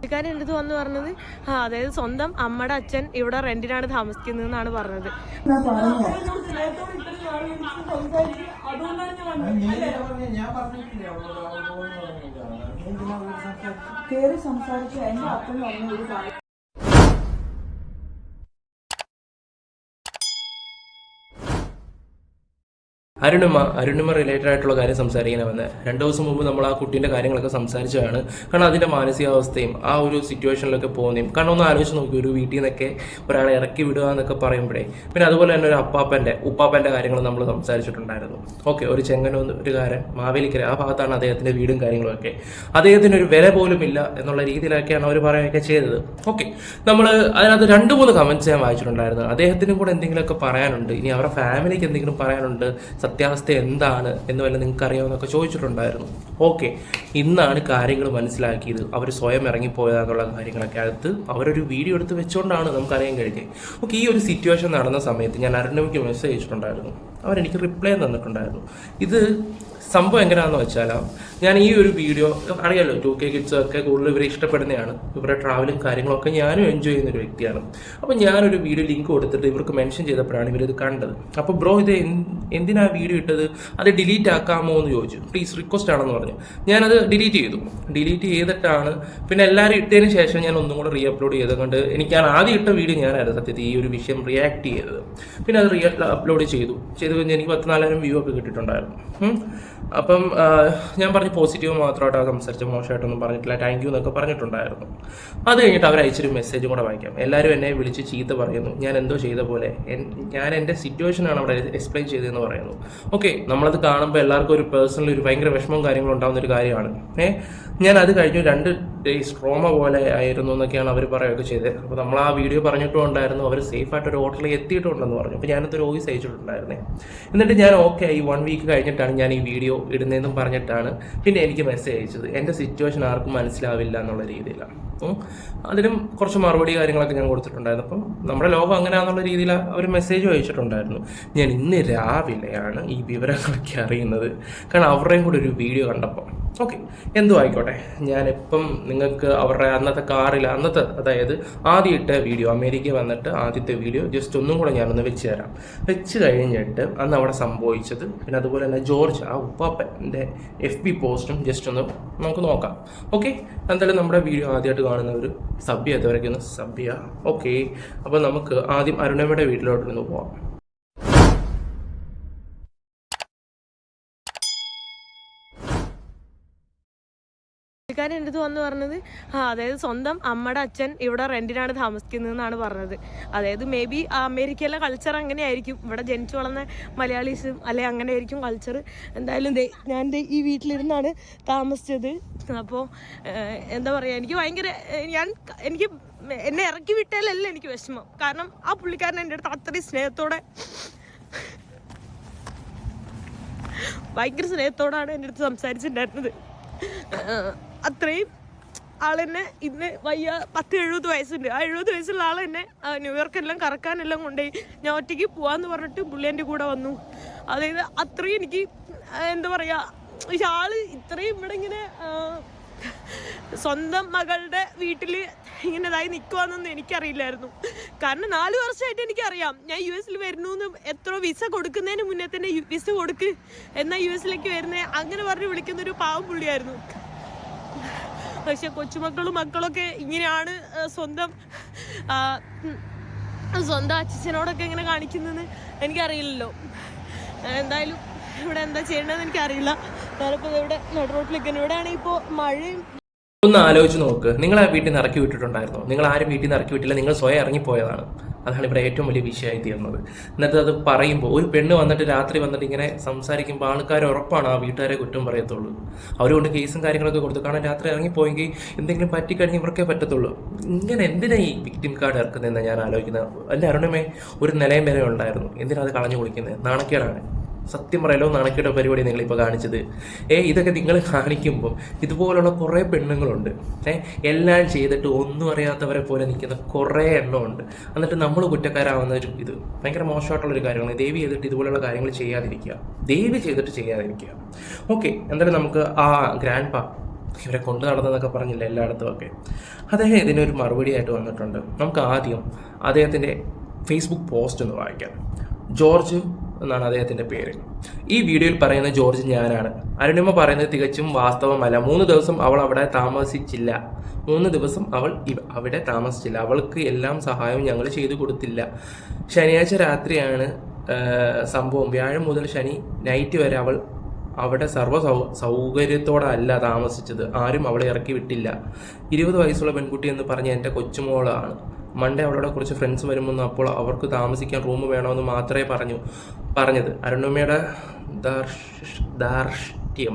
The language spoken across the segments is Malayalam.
പുള്ളിക്കാരൻ എന്റെ വന്ന് പറഞ്ഞത് ആ അതായത് സ്വന്തം അമ്മയുടെ അച്ഛൻ ഇവിടെ റെന്റിനാണ് താമസിക്കുന്നത് എന്നാണ് പറഞ്ഞത് സംസാരിച്ചു എന്റെ അപ്പൻ പറഞ്ഞ ഒരു കാര്യം അരുണിമ അരുണിമ റിലേറ്റഡ് ആയിട്ടുള്ള കാര്യം സംസാരിക്കാൻ വന്നത് രണ്ട് ദിവസം മുമ്പ് നമ്മൾ ആ കുട്ടീന്റെ കാര്യങ്ങളൊക്കെ സംസാരിച്ചതാണ്. കാരണം അതിന്റെ മാനസികാവസ്ഥയും ആ ഒരു സിറ്റുവേഷനിലൊക്കെ പോകുന്നതും. കാരണം ഒന്ന് ആലോചിച്ച് നോക്കി ഒരു വീട്ടിൽ നിന്നൊക്കെ ഒരാളെ ഇറക്കി വിടുക എന്നൊക്കെ പറയുമ്പോഴേ പിന്നെ അതുപോലെ തന്നെ ഒരു അപ്പാപ്പന്റെ ഉപ്പാപ്പന്റെ കാര്യങ്ങൾ നമ്മൾ സംസാരിച്ചിട്ടുണ്ടായിരുന്നു. ഓക്കെ ഒരു ചെങ്ങനൂന്ന് ഒരു കാരൻ മാവേലിക്കര ആ ഭാഗത്താണ് അദ്ദേഹത്തിന്റെ വീടും കാര്യങ്ങളൊക്കെ. അദ്ദേഹത്തിന് ഒരു വില പോലും ഇല്ല എന്നുള്ള രീതിയിലൊക്കെയാണ് അവർ പറയുകയൊക്കെ ചെയ്തത്. ഓക്കെ നമ്മൾ അതിനകത്ത് രണ്ട് മൂന്ന് കമന്റ്സ് ഞാൻ വായിച്ചിട്ടുണ്ടായിരുന്നു. അദ്ദേഹത്തിനും കൂടെ എന്തെങ്കിലുമൊക്കെ പറയാനുണ്ട്. ഇനി അവരുടെ ഫാമിലിക്ക് എന്തെങ്കിലും പറയാനുണ്ട്. സത്യാവസ്ഥ എന്താണ് എന്ന് വല്ല നിങ്ങൾക്ക് അറിയാമെന്നൊക്കെ ചോദിച്ചിട്ടുണ്ടായിരുന്നു. ഓക്കെ ഇന്നാണ് കാര്യങ്ങൾ മനസ്സിലാക്കിയത്. അവർ സ്വയം ഇറങ്ങിപ്പോയതാന്നുള്ള കാര്യങ്ങളൊക്കെ അടുത്ത് അവരൊരു വീഡിയോ എടുത്ത് വെച്ചുകൊണ്ടാണ് നമുക്കറിയാൻ കഴിഞ്ഞത് ഓക്കെ ഈ ഒരു സിറ്റുവേഷൻ നടന്ന സമയത്ത് ഞാൻ അരുണവിക്ക് മെസ്സേജ് അയച്ചിട്ടുണ്ടായിരുന്നു. അവരെനിക്ക് റിപ്ലൈ തന്നിട്ടുണ്ടായിരുന്നു. ഇത് സംഭവം എങ്ങനെയാണെന്ന് വെച്ചാൽ ഞാൻ ഈ ഒരു വീഡിയോ അറിയാലോ ടു കെ കിഡ്സ് ഒക്കെ കൂടുതൽ ഇവരെ ഇഷ്ടപ്പെടുന്നതാണ്. ഇവരുടെ ട്രാവലും കാര്യങ്ങളൊക്കെ ഞാനും എൻജോയ് ചെയ്യുന്ന ഒരു വ്യക്തിയാണ്. അപ്പോൾ ഞാനൊരു വീഡിയോ ലിങ്ക് കൊടുത്തിട്ട് ഇവർക്ക് മെൻഷൻ ചെയ്തപ്പോഴാണ് ഇവരിത് കണ്ടത്. അപ്പോൾ ബ്രോ ഇത് എന്ത്- എന്തിനാ വീഡിയോ ഇട്ടത്? അത് ഡിലീറ്റ് ആക്കാമോ എന്ന് ചോദിച്ചു. പ്ലീസ് റിക്വസ്റ്റ് ആണെന്ന് പറഞ്ഞു. ഞാനത് ഡിലീറ്റ് ചെയ്തു. ഡിലീറ്റ് ചെയ്തിട്ടാണ് പിന്നെ എല്ലാവരും ഇട്ടതിന് ശേഷം ഞാൻ ഒന്നും കൂടെ റീ അപ്ലോഡ് ചെയ്തുകൊണ്ട് എനിക്ക് ഞാൻ ആദ്യം ഇട്ട വീഡിയോ ഞാനായിരുന്നു സത്യത്തിൽ ഈ ഒരു വിഷയം റിയാക്ട് ചെയ്തത്. പിന്നെ അത് റീ അപ്ലോഡ് ചെയ്തു. ചെയ്ത് കഴിഞ്ഞ് എനിക്ക് പത്ത് നാലായിരം വ്യൂ ഒക്കെ കിട്ടിയിട്ടുണ്ടായിരുന്നു. അപ്പം ഞാൻ പറഞ്ഞു പോസിറ്റീവ് മാത്രമായിട്ടാണ് സംസാരിച്ച് മോശമായിട്ടൊന്നും പറഞ്ഞിട്ടില്ല. താങ്ക് യു എന്നൊക്കെ പറഞ്ഞിട്ടുണ്ടായിരുന്നു. അത് കഴിഞ്ഞിട്ട് അവർ അയച്ചൊരു മെസ്സേജും കൂടെ വായിക്കാം. എല്ലാവരും എന്നെ വിളിച്ച് ചീത്ത പറയുന്നു. ഞാൻ എന്തോ ചെയ്ത പോലെ. ഞാൻ എന്റെ സിറ്റുവേഷനാണ് അവിടെ എക്സ്പ്ലെയിൻ ചെയ്തതെന്ന് പറയുന്നു. ഓക്കെ നമ്മളത് കാണുമ്പോൾ എല്ലാവർക്കും ഒരു പേഴ്സണൽ ഒരു ഭയങ്കര വിഷമവും കാര്യങ്ങളും ഉണ്ടാകുന്ന ഒരു കാര്യമാണ്. ഏ? ഞാൻ അത് കഴിഞ്ഞു. രണ്ട് ഡേയ്സ് ട്രോമ പോലെ ആയിരുന്നു എന്നൊക്കെയാണ് അവർ പറയുകയൊക്കെ ചെയ്തത്. അപ്പോൾ നമ്മൾ ആ വീഡിയോ പറഞ്ഞിട്ടും ഉണ്ടായിരുന്നു. അവർ സേഫായിട്ട് ഒരു ഹോട്ടലിൽ എത്തിയിട്ടുണ്ടെന്ന് പറഞ്ഞു. അപ്പോൾ ഞാനതൊരു വോയിസ് അയച്ചിട്ടുണ്ടായിരുന്നേ. എന്നിട്ട് ഞാൻ ഓക്കെ ഈ വൺ വീക്ക് കഴിഞ്ഞിട്ടാണ് ഞാൻ ഈ വീഡിയോ ഇടുന്നതെന്നും പറഞ്ഞിട്ടാണ് പിന്നെ എനിക്ക് മെസ്സേജ് അയച്ചത്. എന്റെ സിറ്റുവേഷൻ ആർക്കും മനസ്സിലാവില്ല എന്നുള്ള രീതിയിലാണ്. അപ്പം അതിനും കുറച്ച് മറുപടി കാര്യങ്ങളൊക്കെ ഞാൻ കൊടുത്തിട്ടുണ്ടായിരുന്നു. അപ്പം നമ്മുടെ ലോകം അങ്ങനെയാണെന്നുള്ള രീതിയിൽ അവർ മെസ്സേജ് അയച്ചിട്ടുണ്ടായിരുന്നു. ഞാൻ ഇന്ന് രാവിലെയാണ് ഈ വിവരങ്ങളൊക്കെ അറിയുന്നത്. കാരണം അവരുടെയും കൂടെ ഒരു വീഡിയോ കണ്ടപ്പോൾ. ഓക്കെ എന്തോ ആയിക്കോട്ടെ. ഞാനിപ്പം നിങ്ങൾക്ക് അവരുടെ അന്നത്തെ കാറിൽ അന്നത്തെ അതായത് ആദ്യം ഇട്ട വീഡിയോ അമേരിക്ക വന്നിട്ട് ആദ്യത്തെ വീഡിയോ ജസ്റ്റ് ഒന്നും കൂടെ ഞാനൊന്ന് വെച്ച് തരാം. വെച്ച് കഴിഞ്ഞിട്ട് അന്ന് അവിടെ സംഭവിച്ചത് പിന്നെ അതുപോലെ തന്നെ ജോർജ് ആ ഉപ്പാപ്പന്റെ എഫ് ബി പോസ്റ്റും ജസ്റ്റ് ഒന്ന് നമുക്ക് നോക്കാം. ഓക്കെ എന്തായാലും നമ്മുടെ വീഡിയോ ആദ്യമായിട്ട് കാണുന്നവർ സഭ്യ ചെയ്തവരൊക്കെ ഒന്ന് സഭ്യ. ഓക്കെ അപ്പോൾ നമുക്ക് ആദ്യം അരുണമ്മയുടെ വീട്ടിലോട്ടൊന്ന് പോവാം. പുള്ളിക്കാരൻ എന്റെ വന്ന് പറഞ്ഞത് ആ അതായത് സ്വന്തം അമ്മയുടെ അച്ഛൻ ഇവിടെ റെന്റിനാണ് താമസിക്കുന്നത് എന്നാണ് പറഞ്ഞത്. അതായത് മേ ബി അമേരിക്കയിലെ കൾച്ചർ അങ്ങനെ ആയിരിക്കും ഇവിടെ ജനിച്ചു വളർന്ന മലയാളീസും അല്ലെ അങ്ങനെ ആയിരിക്കും കൾച്ചർ എന്തായാലും ഞാൻ ഈ വീട്ടിലിരുന്നാണ് താമസിച്ചത്. അപ്പോൾ എന്താ പറയുക എനിക്ക് ഭയങ്കര ഞാൻ എനിക്ക് എന്നെ ഇറക്കി വിട്ടാലല്ല എനിക്ക് വിഷമം. കാരണം ആ പുള്ളിക്കാരൻ എന്റെ അടുത്ത് അത്രയും സ്നേഹത്തോടെ ഭയങ്കര സ്നേഹത്തോടാണ് എന്റെ അടുത്ത് സംസാരിച്ചിട്ടുണ്ടായിരുന്നത്. അത്രയും ആളെന്നെ ഇന്ന് വയ്യ പത്ത് എഴുപത് വയസ്സുണ്ട്. ആ എഴുപത് വയസ്സുള്ള ആൾ എന്നെ ന്യൂയോർക്കെല്ലാം കറക്കാനെല്ലാം കൊണ്ടുപോയി. ഞാൻ ഒറ്റയ്ക്ക് പോവാന്ന് പറഞ്ഞിട്ട് പുള്ളി എന്റെ കൂടെ വന്നു. അതായത് അത്രയും എനിക്ക് എന്താ പറയുക പക്ഷെ ആൾ ഇത്രയും ഇവിടെ ഇങ്ങനെ സ്വന്തം മകളുടെ വീട്ടിൽ ഇങ്ങനെതായി നിൽക്കുവാന്നൊന്നും എനിക്കറിയില്ലായിരുന്നു. കാരണം നാല് വർഷമായിട്ട് എനിക്കറിയാം. ഞാൻ യു എസിൽ വരുന്നു എത്ര വിസ കൊടുക്കുന്നതിന് മുന്നേ തന്നെ വിസ കൊടുക്ക് എന്നാൽ യു എസിലേക്ക് വരുന്നേ അങ്ങനെ പറഞ്ഞ് വിളിക്കുന്നൊരു പാവം പുള്ളിയായിരുന്നു. പക്ഷെ കൊച്ചുമക്കളും മക്കളൊക്കെ ഇങ്ങനെയാണ് സ്വന്തം സ്വന്തം അച്ഛനോടൊക്കെ ഇങ്ങനെ കാണിക്കുന്നതെന്ന് എനിക്കറിയില്ലല്ലോ. എന്തായാലും ഇവിടെ എന്താ ചെയ്യേണ്ടതെന്ന് എനിക്കറിയില്ല. ഞാനിപ്പോൾ ഇവിടെ നട റോട്ടിലേക്ക് ഇവിടെ ആണെങ്കിൽ ഇപ്പോൾ മഴയും ഒന്ന് ആലോചിച്ച് നോക്ക്. നിങ്ങൾ ആ വീട്ടിൽ നിന്ന് ഇറക്കി വിട്ടിട്ടുണ്ടായിരുന്നോ? നിങ്ങൾ ആരും വീട്ടിൽ നിന്ന് ഇറക്കി വിട്ടില്ല. നിങ്ങൾ സ്വയം ഇറങ്ങിപ്പോയതാണ്. അതാണ് ഇവിടെ ഏറ്റവും വലിയ വിഷയമായി തീർന്നത്. എന്നിട്ട് അത് പറയുമ്പോൾ ഒരു പെണ്ണ് വന്നിട്ട് രാത്രി വന്നിട്ട് ഇങ്ങനെ സംസാരിക്കുമ്പോൾ ആൾക്കാർ ഉറപ്പാണ് ആ വീട്ടുകാരെ കുറ്റം പറയത്തുള്ളൂ. അവരുകൊണ്ട് കേസും കാര്യങ്ങളൊക്കെ കൊടുത്തു. കാരണം രാത്രി ഇറങ്ങിപ്പോയെങ്കിൽ എന്തെങ്കിലും പറ്റിക്കഴിഞ്ഞ് ഇവർക്കേ പറ്റത്തുള്ളൂ. ഇങ്ങനെ എന്തിനാ ഈ വിക്ടിം കാർഡ് ഇറക്കുന്നതെന്ന് ഞാൻ ആലോചിക്കുന്നത്? അല്ല അരുണമേ ഒരു നിലയം വരെ ഉണ്ടായിരുന്നു എന്തിനാ അത് കളഞ്ഞു കുളിക്കുന്നത്? നാണക്കേടാണ്. സത്യം പറയലോ നാണക്കേട്ട പരിപാടി നിങ്ങളിപ്പോൾ കാണിച്ചത്. ഏ ഇതൊക്കെ നിങ്ങൾ കാണിക്കുമ്പോൾ ഇതുപോലുള്ള കുറേ പെണ്ണുങ്ങളുണ്ട്. ഏ എല്ലാം ചെയ്തിട്ട് ഒന്നും അറിയാത്തവരെ പോലെ നിൽക്കുന്ന കുറേ എണ്ണമുണ്ട്. എന്നിട്ട് നമ്മൾ കുറ്റക്കാരാവുന്ന ഒരു ഇത് ഭയങ്കര മോശമായിട്ടുള്ളൊരു കാര്യമാണ്. ദേവി ചെയ്തിട്ട് ഇതുപോലുള്ള കാര്യങ്ങൾ ചെയ്യാതിരിക്കുക. ദേവി ചെയ്തിട്ട് ചെയ്യാതിരിക്കുക. ഓക്കെ എന്തായാലും നമുക്ക് ആ ഗ്രാൻഡ് പാ ഇവരെ കൊണ്ടു നടന്നതെന്നൊക്കെ പറഞ്ഞില്ല എല്ലായിടത്തും ഒക്കെ. അദ്ദേഹം ഇതിനൊരു മറുപടി ആയിട്ട് വന്നിട്ടുണ്ട്. നമുക്ക് ആദ്യം അദ്ദേഹത്തിന്റെ ഫേസ്ബുക്ക് പോസ്റ്റ് ഒന്ന് വായിക്കാം. ജോർജ് എന്നാണ് അദ്ദേഹത്തിന്റെ പേര്. ഈ വീഡിയോയിൽ പറയുന്ന ജോർജ് ഞാനാണ് അരുണിമ പറയുന്നത് തികച്ചും വാസ്തവമല്ല. മൂന്ന് ദിവസം അവൾ അവിടെ താമസിച്ചില്ല. മൂന്ന് ദിവസം അവൾ അവിടെ താമസിച്ചില്ല. അവൾക്ക് എല്ലാം സഹായവും ഞങ്ങൾ ചെയ്തു കൊടുത്തില്ല. ശനിയാഴ്ച രാത്രിയാണ് സംഭവം. വ്യാഴം മുതൽ ശനി നൈറ്റ് വരെ അവൾ അവിടെ സർവ സൗ സൗകര്യത്തോടല്ല താമസിച്ചത്. ആരും അവളെ ഇറക്കി വിട്ടില്ല. ഇരുപത് വയസ്സുള്ള പെൺകുട്ടി എന്ന് പറഞ്ഞ എന്റെ കൊച്ചുമോളാണ്. മണ്ടേ അവളുടെ കുറച്ച് ഫ്രണ്ട്സ് വരുമെന്ന് അപ്പോൾ അവർക്ക് താമസിക്കാൻ റൂം വേണമെന്ന് മാത്രമേ പറഞ്ഞു പറഞ്ഞത്. അരുണിമയുടെ ദാർഷ് ദാർഷ്ട്യം.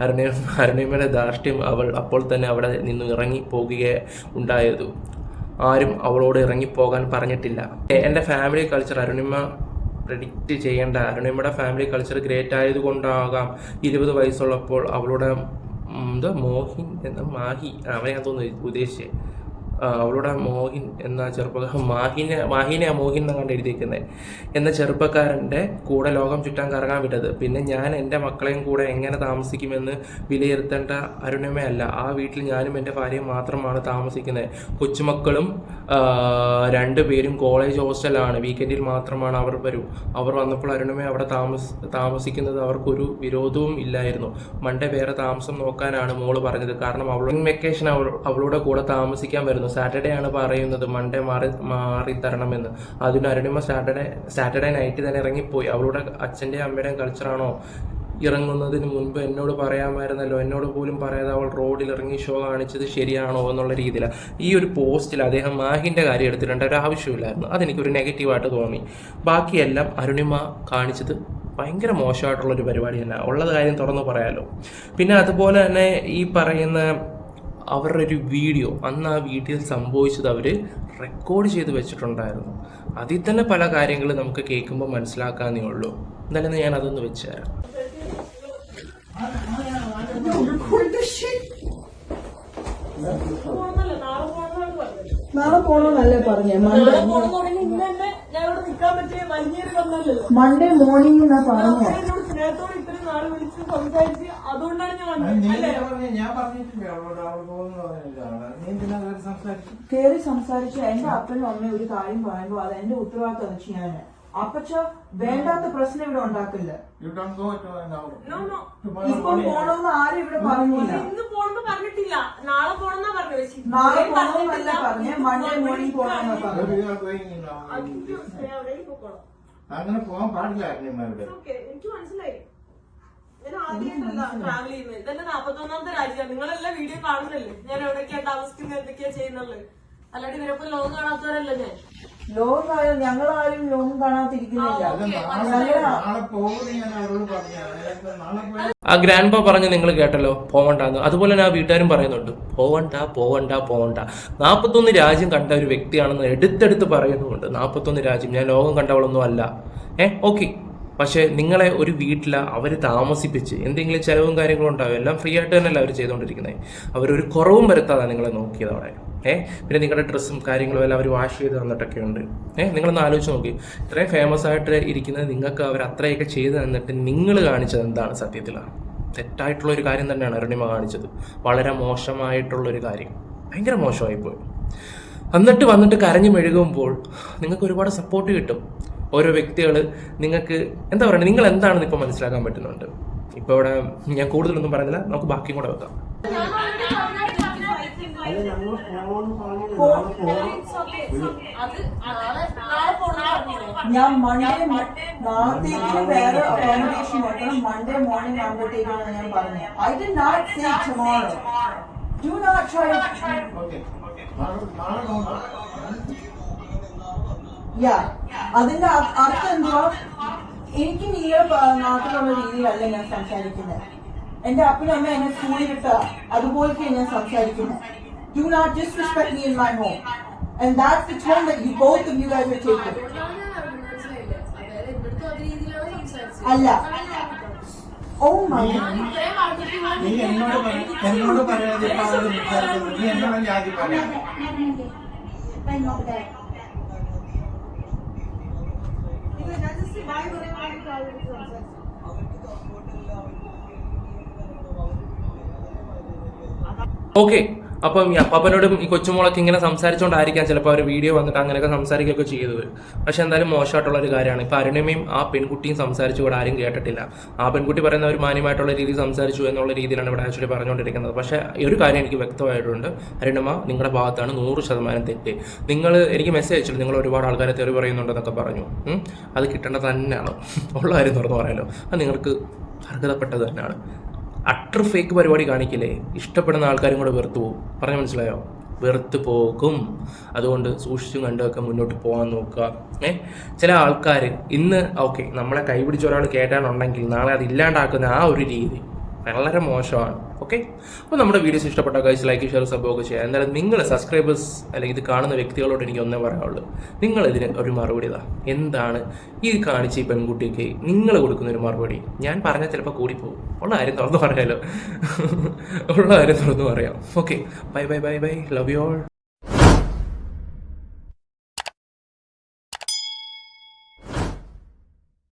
അരുണി അരുണിമയുടെ ദാർഷ്ട്യം അവൾ അപ്പോൾ തന്നെ അവിടെ നിന്ന് ഇറങ്ങി പോകുക ഉണ്ടായതു. ആരും അവളോട് ഇറങ്ങിപ്പോകാൻ പറഞ്ഞിട്ടില്ല. എന്റെ ഫാമിലി കൾച്ചർ അരുണിമ പ്രഡിക്റ്റ് ചെയ്യേണ്ട. അരുണിമയുടെ ഫാമിലി കൾച്ചർ ഗ്രേറ്റ് ആയതുകൊണ്ടാകാം. ഇരുപത് വയസ്സുള്ളപ്പോൾ അവളുടെ എന്താ മോഹിൻ എന്താ മാഹി അവനെ ഞാൻ തോന്നുന്നു ഉദ്ദേശിച്ചത് ആ, അവളുടെ മോഹിൻ എന്ന ചെറുപ്പക്കാരൻ മാഹിനെ മാഹിനെ മോഹിൻ എന്നാണ് എഴുതിയിരിക്കുന്നത് എന്ന ചെറുപ്പക്കാരന്റെ കൂടെ ലോകം ചുറ്റാൻ കറങ്ങാൻ വിട്ടത്. പിന്നെ ഞാൻ എന്റെ മക്കളെയും കൂടെ എങ്ങനെ താമസിക്കുമെന്ന് വിലയിരുത്തേണ്ട അരുണമേ അല്ല. ആ വീട്ടിൽ ഞാനും എന്റെ ഭാര്യയും മാത്രമാണ് താമസിക്കുന്നത്. കൊച്ചുമക്കളും രണ്ട് രണ്ടുപേരും കോളേജ് ഹോസ്റ്റലാണ് വീക്കെൻഡിൽ മാത്രമാണ് അവർ വരും. അവർ വന്നപ്പോൾ അരുണമേ അവിടെ താമസ താമസിക്കുന്നത് അവർക്കൊരു വിരോധവും ഇല്ലായിരുന്നു. മണ്ടേ വേറെ താമസം നോക്കാനാണ് മോൾ പറഞ്ഞത്. കാരണം അവൾ വെക്കേഷൻ അവൾ അവളുടെ കൂടെ താമസിക്കാൻ വരുന്നു. സാറ്റർഡേ ആണ് പറയുന്നത്. മൺഡേ മാറി മാറി തരണമെന്ന്. അതിന് അരുണിമ സാറ്റർഡേ സാറ്റർഡേ നൈറ്റ് തന്നെ ഇറങ്ങിപ്പോയി. അവളുടെ അച്ഛന്റെയും അമ്മയുടെയും കൾച്ചറാണോ ഇറങ്ങുന്നതിന് മുൻപ് എന്നോട് പറയാമായിരുന്നല്ലോ. എന്നോട് പോലും പറയാതെ അവൾ റോഡിൽ ഇറങ്ങി ഷോ കാണിച്ചത് ശരിയാണോ എന്നുള്ള രീതിയിലാണ് ഈ ഒരു പോസ്റ്റിൽ അദ്ദേഹം മാഹിന്റെ കാര്യം എടുത്തിട്ടുണ്ട്. ഒരു ആവശ്യമില്ലായിരുന്നു. അതെനിക്കൊരു നെഗറ്റീവായിട്ട് തോന്നി. ബാക്കിയെല്ലാം അരുണിമ കാണിച്ചത് ഭയങ്കര മോശമായിട്ടുള്ളൊരു പരിപാടി തന്നെ ഉള്ളത് കാര്യം തുറന്നു പറയാമല്ലോ പിന്നെ അതുപോലെ തന്നെ ഈ പറയുന്ന അവരുടെ ഒരു വീഡിയോ അന്ന് ആ വീഡിയോയിൽ സംഭവിച്ചത് അവർ റെക്കോർഡ് ചെയ്ത് വെച്ചിട്ടുണ്ടായിരുന്നു. അതിൽ തന്നെ പല കാര്യങ്ങൾ നമുക്ക് കേൾക്കുമ്പോൾ മനസ്സിലാക്കാന്നേ ഉള്ളൂ. എന്തായാലും ഞാൻ അതൊന്ന് വെച്ചുതരാം നാളെ പോണോന്നല്ലേ പറഞ്ഞേ? മൺഡേ മൺഡേ മോർണിംഗ് എന്നാ പറഞ്ഞേ? നാൾ വിളിച്ച് സംസാരിച്ച് അതുകൊണ്ടാണ് ഞാൻ വന്നത്. അല്ലേ? ഞാൻ പറഞ്ഞിട്ടില്ലേ അവളോട്. അവൾ പോകുന്നു പറഞ്ഞിട്ടാണ് നീ എന്തിനാ കയറി സംസാരിച്ചു? കേറി സംസാരിച്ച എന്റെ അപ്പനും അമ്മയും ഒരു കാര്യം പറയുമ്പോ അത് എന്റെ ഉത്തരവാദിത്തം ചെയ്യാന് അപ്പച്ച വേണ്ടാത്ത പ്രശ്നം ഇവിടെ ഉണ്ടാക്കില്ല. ഇപ്പൊ പോണോന്ന് ആരും ഇവിടെ പറഞ്ഞില്ല ഇന്ന് പോണെന്ന് പറഞ്ഞിട്ടില്ല. നാളെ പോണെന്നാ പറഞ്ഞു നാളെ പറഞ്ഞിട്ടില്ല. പറഞ്ഞേ. മൺഡേ മോർണിംഗ് പോണോന്നാ പോക്കോളാം. അങ്ങനെ പോകാൻ പാടില്ല എനിക്ക് മനസ്സിലായി. ഞാൻ ആദ്യമായിട്ടല്ല ട്രാവൽ ചെയ്യുന്നത്. ഇതന്നെ നാപ്പത്തൊന്നാമത്തെ രാജ്യമാണ്. നിങ്ങളെല്ലാം വീഡിയോ കാണുന്നല്ലേ? ഞാൻ എവിടെയൊക്കെയാണ് താമസിക്കുന്നത്? എന്തൊക്കെയാ ചെയ്യുന്നുള്ളത് അല്ലാണ്ട് ഇവരൊപ്പം ലോകം കാണാത്തവരല്ല ഞാൻ? ലോകം ഞങ്ങളാരും ലോകം കാണാതിരിക്കുന്നില്ല. ആ ഗ്രാൻഡ് പാ പറഞ്ഞ്. നിങ്ങൾ കേട്ടല്ലോ പോവണ്ടെന്ന്. അതുപോലെ തന്നെ ആ വീട്ടുകാരും പറയുന്നുണ്ട് പോവണ്ട പോവണ്ട പോവണ്ട. നാൽപ്പത്തൊന്ന് രാജ്യം കണ്ട ഒരു വ്യക്തിയാണെന്ന് എടുത്തെടുത്ത് പറയുന്നുമുണ്ട്. നാൽപ്പത്തൊന്ന് രാജ്യം. ഞാൻ ലോകം കണ്ടവളൊന്നും അല്ല. ഏ ഓക്കെ. പക്ഷേ നിങ്ങളെ ഒരു വീട്ടിൽ അവർ താമസിപ്പിച്ച് എന്തെങ്കിലും ചിലവും കാര്യങ്ങളും ഉണ്ടാവും എല്ലാം ഫ്രീ ആയിട്ട് തന്നെയല്ല അവർ ചെയ്തുകൊണ്ടിരിക്കുന്നത്. അവരൊരു കുറവും വരുത്താതെ നിങ്ങളെ നോക്കിയത് അവിടെ. ഏഹ് പിന്നെ നിങ്ങളുടെ ഡ്രസ്സും കാര്യങ്ങളും എല്ലാം അവർ വാഷ് ചെയ്ത് തന്നിട്ടൊക്കെ ഉണ്ട്. ഏഹ് നിങ്ങളൊന്ന് ആലോചിച്ച് നോക്കി. ഇത്രയും ഫേമസ് ആയിട്ട് ഇരിക്കുന്നത് നിങ്ങൾക്ക് അവർ അത്രയൊക്കെ ചെയ്ത് തന്നിട്ട് നിങ്ങൾ കാണിച്ചത് എന്താണ് സത്യത്തിലാണ് തെറ്റായിട്ടുള്ള ഒരു കാര്യം തന്നെയാണ് അരുണിമ കാണിച്ചത്. വളരെ മോശമായിട്ടുള്ളൊരു കാര്യം. ഭയങ്കര മോശമായിപ്പോയി. എന്നിട്ട് വന്നിട്ട് കരഞ്ഞു മെഴുകുമ്പോൾ നിങ്ങൾക്ക് ഒരുപാട് സപ്പോർട്ട് കിട്ടും. ഓരോ വ്യക്തികൾ നിങ്ങൾക്ക് എന്താ പറയുക നിങ്ങൾ എന്താണെന്ന് ഇപ്പോൾ മനസ്സിലാക്കാൻ പറ്റുന്നുണ്ട്? ഇപ്പോൾ ഇവിടെ ഞാൻ കൂടുതലൊന്നും പറയുന്നില്ല. നമുക്ക് ബാക്കിയും കൂടെ വെക്കാം. ഞാൻ മൺഡേ നാളത്തേക്ക് വേറെ അക്കോമഡേഷൻ നോക്കണം മൺഡേ മോർണിംഗ് ആകുമ്പോഴത്തേക്കാണ് ഞാൻ പറഞ്ഞത്. I'd not say tomorrow do not try യാ അതിന്റെ അർത്ഥം എന്തുവാ? എനിക്ക് നിങ്ങളുടെ നാട്ടിലുള്ള രീതിയിലല്ല ഞാൻ സംസാരിക്കുന്നത് എന്റെ അപ്പനും അമ്മ എന്നെ സ്കൂളിൽ വിട്ട അതുപോലത്തെ ഞാൻ സംസാരിക്കുന്നത് do not disrespect me in my home and that's the tone that you both of you guys are taking അല്ല. ഓ മൈ നീ എന്നോട് എന്നോട് പറയാതെ. നീ എന്നോട് ജാതി പറയാം ഇല്ല ഞാൻ ജസ്റ്റ് ബൈ പറയാൻ വേണ്ടിയിട്ട് ആളോട് സംസാരിച്ചു ഓക്കെ അപ്പം ഈ അപ്പാപ്പനോടും ഈ കൊച്ചുമോളൊക്കെ ഇങ്ങനെ സംസാരിച്ചുകൊണ്ടായിരിക്കാം ചിലപ്പോൾ അവർ വീഡിയോ വന്നിട്ട് അങ്ങനെയൊക്കെ സംസാരിക്കുകയൊക്കെ ചെയ്തത്. പക്ഷെ എന്തായാലും മോശമായിട്ടുള്ള ഒരു കാര്യമാണ്. ഇപ്പം അരുണിമയും ആ പെൺകുട്ടിയും സംസാരിച്ചു ഇവിടെ ആരും കേട്ടിട്ടില്ല. ആ പെൺകുട്ടി പറയുന്ന ഒരു മാന്യമായിട്ടുള്ള രീതിയിൽ സംസാരിച്ചു എന്നുള്ള രീതിയിലാണ് ഇവിടെ ആക്ച്വലി പറഞ്ഞുകൊണ്ടിരിക്കുന്നത് പക്ഷേ ഒരു കാര്യം എനിക്ക് വ്യക്തമായിട്ടുണ്ട്. അരുണിമ നിങ്ങളുടെ ഭാഗത്താണ് നൂറ് ശതമാനം തെറ്റ്. നിങ്ങൾ എനിക്ക് മെസ്സേജ് അയച്ചു നിങ്ങൾ ഒരുപാട് ആൾക്കാരെ തെറി പറയുന്നുണ്ടെന്നൊക്കെ പറഞ്ഞു. അത് കിട്ടേണ്ടത് തന്നെയാണ്. ഉള്ള കാര്യം തുറന്നു പറയാലോ. അത് നിങ്ങൾക്ക് അർഹതപ്പെട്ടത് തന്നെയാണ്. അട്ടർ ഫേക്ക് പരിപാടി കാണിക്കില്ലേ? ഇഷ്ടപ്പെടുന്ന ആൾക്കാരും കൂടെ വെറുത്തു പോകും. പറഞ്ഞു മനസ്സിലായോ? വെറുത്തു പോകും. അതുകൊണ്ട് സൂക്ഷിച്ചും കണ്ടുമൊക്കെ മുന്നോട്ട് പോകാൻ നോക്കുക. ഏ? ചില ആൾക്കാർ ഇന്ന് ഓക്കെ നമ്മളെ കൈപിടിച്ച ഒരാൾ കേട്ടാണുണ്ടെങ്കിൽ നാളെ അത് ഇല്ലാണ്ടാക്കുന്ന ആ ഒരു രീതി വളരെ മോശമാണ്. ഓക്കെ അപ്പോൾ നമ്മുടെ വീഡിയോസ് ഇഷ്ടപ്പെട്ട ഗൈസ് ലൈക്ക് ഷെയർ സബ് ഒക്കെ ചെയ്യാം. എന്നാലും നിങ്ങൾ സബ്സ്ക്രൈബേഴ്സ് അല്ലെങ്കിൽ ഇത് കാണുന്ന വ്യക്തികളോട് എനിക്ക് ഒന്നേ പറയാനുള്ളൂ. നിങ്ങൾ ഇതിന് ഒരു മറുപടി ഇതാ. എന്താണ്? ഈ കാണിച്ച ഈ പെൺകുട്ടിക്ക് നിങ്ങൾ കൊടുക്കുന്ന ഒരു മറുപടി. ഞാൻ പറഞ്ഞാൽ ചിലപ്പോൾ കൂടിപ്പോകും ഉള്ള കാര്യം തുറന്ന് പറയാമല്ലോ ഉള്ള കാര്യം തുറന്ന് പറയാം. Okay bye bye bye bye love you all